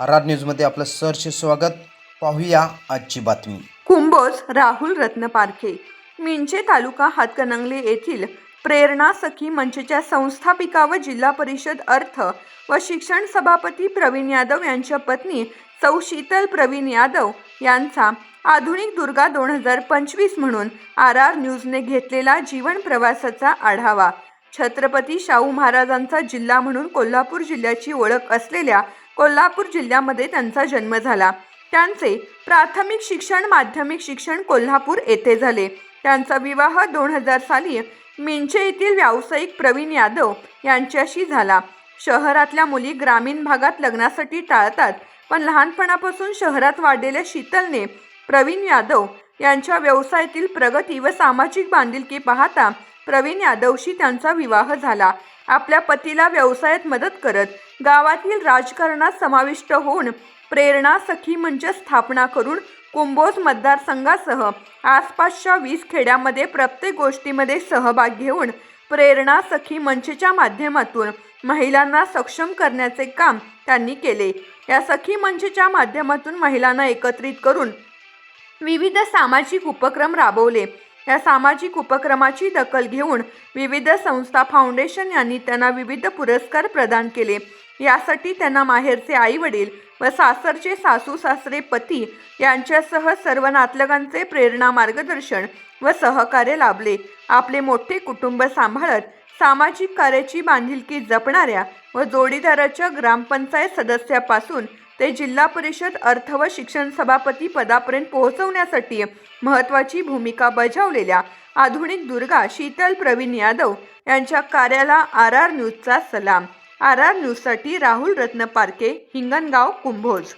R R न्यूजमध्ये आपलं सहर्ष स्वागत. पाहूया आजची बातमी. कुंभोज राहुल रत्न पारखे मिंचे तालुका हातकणंगले येथील प्रेरणा सखी मंचच्या संस्थापिका व जिल्हा परिषद अर्थ व शिक्षण सभापती प्रवीण यादव यांच्या पत्नी सौ शीतल प्रवीण यादव यांचा आधुनिक दुर्गा दोन हजार पंचवीस म्हणून आर आर न्यूजने घेतलेला जीवन प्रवासाचा आढावा. छत्रपती शाहू महाराजांचा जिल्हा म्हणून कोल्हापूर जिल्ह्याची ओळख असलेल्या कोल्हापूर जिल्ह्यामध्ये त्यांचा जन्म झाला. त्यांचे प्राथमिक शिक्षण माध्यमिक शिक्षण कोल्हापूर येथे झाले. त्यांचा विवाह दोन हजार साली मिंचे येथील व्यावसायिक प्रवीण यादव यांच्याशी झाला. शहरातल्या मुली ग्रामीण भागात लग्नासाठी टाळतात पण लहानपणापासून शहरात वाढलेल्या शीतलने प्रवीण यादव यांच्या व्यवसायातील प्रगती व सामाजिक बांधिलकी पाहता प्रवीण यादवशी त्यांचा विवाह झाला. आपल्या पतीला व्यवसायात मदत करत गावातील राजकारणात समाविष्ट होऊन प्रेरणा सखी मंच स्थापना करून कुंभोज मतदारसंघासह आसपासच्या वीस खेड्यामध्ये प्रत्येक गोष्टीमध्ये सहभाग घेऊन प्रेरणा सखी मंचच्या माध्यमातून महिलांना सक्षम करण्याचे काम त्यांनी केले. या सखी मंचच्या माध्यमातून महिलांना एकत्रित करून विविध सामाजिक उपक्रम राबवले. या सामाजिक उपक्रमाची दखल घेऊन विविध संस्था फाउंडेशन यांनी त्यांना विविध पुरस्कार प्रदान केले. यासाठी त्यांना माहेरचे आई वडील व सासरचे सासू सासरे पती यांच्यासह सर्व नातलगांचे प्रेरणा मार्गदर्शन व सहकार्य लाभले. आपले मोठे कुटुंब सांभाळत सामाजिक कार्याची बांधिलकी जपणाऱ्या व जोडीदाराच्या ग्रामपंचायत सदस्यापासून ते जिल्हा परिषद अर्थ व शिक्षण सभापती पदापर्यंत पोहोचवण्यासाठी महत्त्वाची भूमिका बजावलेल्या आधुनिक दुर्गा शीतल प्रवीण यादव यांच्या कार्याला आर आर न्यूजचा सलाम. आर आर न्यूजसाठी राहुल रत्न पारके हिंगणगाव कुंभोज.